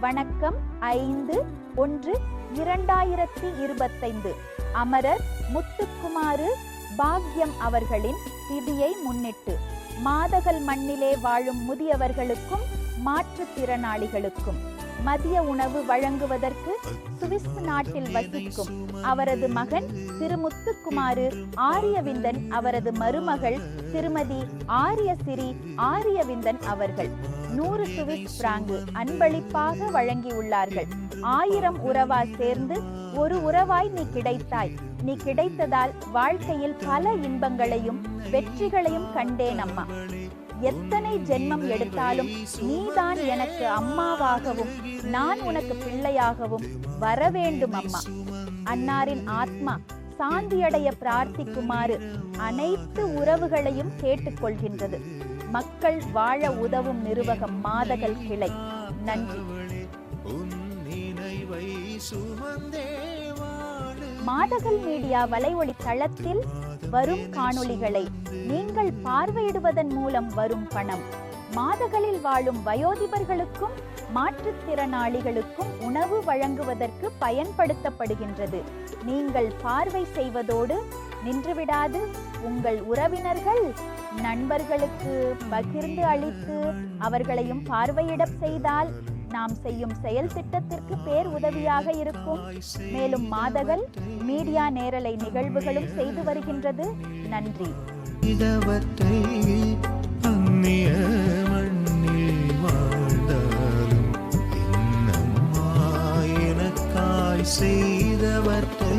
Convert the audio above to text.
வணக்கம். ஐந்து ஒன்று இரண்டாயிரத்தி இருபத்தைந்து. அமரர் முத்துக்குமாரு பாக்யம் அவர்களின் திதியை முன்னிட்டு மாதகல் மண்ணிலே வாழும் முதியவர்களுக்கும் மாற்றுத்திறனாளிகளுக்கும் மதிய உணவு வழங்குவதற்கு சுவிஸ் நாட்டில் வசிக்கும் அவரது மகன் திரு முத்துக்குமாரு ஆரியவிந்தன் அவரது மருமகள் திருமதி ஆரியசிறி ஆரியவிந்தன் அவர்கள். நூறு சுவிஸ் பிராங்கு அன்பளிப்பாக வழங்கியுள்ளார்கள். ஆயிரம் உறவா சேர்ந்து ஒரு உறவாய் நீ கிடைத்தாய். நீ கிடைத்ததால் வாழ்க்கையில் பல இன்பங்களையும் வெற்றிகளையும் கண்டேன் அம்மா எத்தனை ஜென்மம் எடுத்தாலும் நீதான் எனக்கு அம்மாவாகவும் நான் உனக்கு பிள்ளையாகவும் வரவேண்டும் அம்மா. அன்னாரின் ஆத்மா சாந்தியடைய பிரார்த்திக்குமாறு அனைத்து உறவுகளையும் கேட்டுக்கொள்கின்றது. மக்கள் வாழ உதவும் நிறுவகம் மாதகல் கிளை. நன்றி. மாதகல் மீடியா வலைவொலி தளத்தில் வரும் காணொளிகளை நீங்கள் பார்வையிடுவதன் மூலம் வரும் பணம். மாதகளில் வாழும் வயோதிபர்களுக்கும் மாற்றுத்திறனாளிகளுக்கும் உணவு வழங்குவதற்கு பயன்படுத்தப்படுகின்றது. நீங்கள் பார்வை செய்வதோடு நின்றுவிடாது. உங்கள் உறவினர்கள் நண்பர்களுக்கு பகிர்ந்து அளித்து அவர்களையும் பார்வையிடப் செய்தால் நாம் செய்யும் செயல் திட்டத்திற்கு பேர் உதவியாக இருக்கும். மேலும் மாதகள் மீடியா நேரலை நிகழ்வுகளும் செய்து வருகின்றது. நன்றி. இதவற்றை அந்நிய மண்ணில் வாழ்ந்தாலும் என்னம்மா எனக்காய் செய்தவற்றை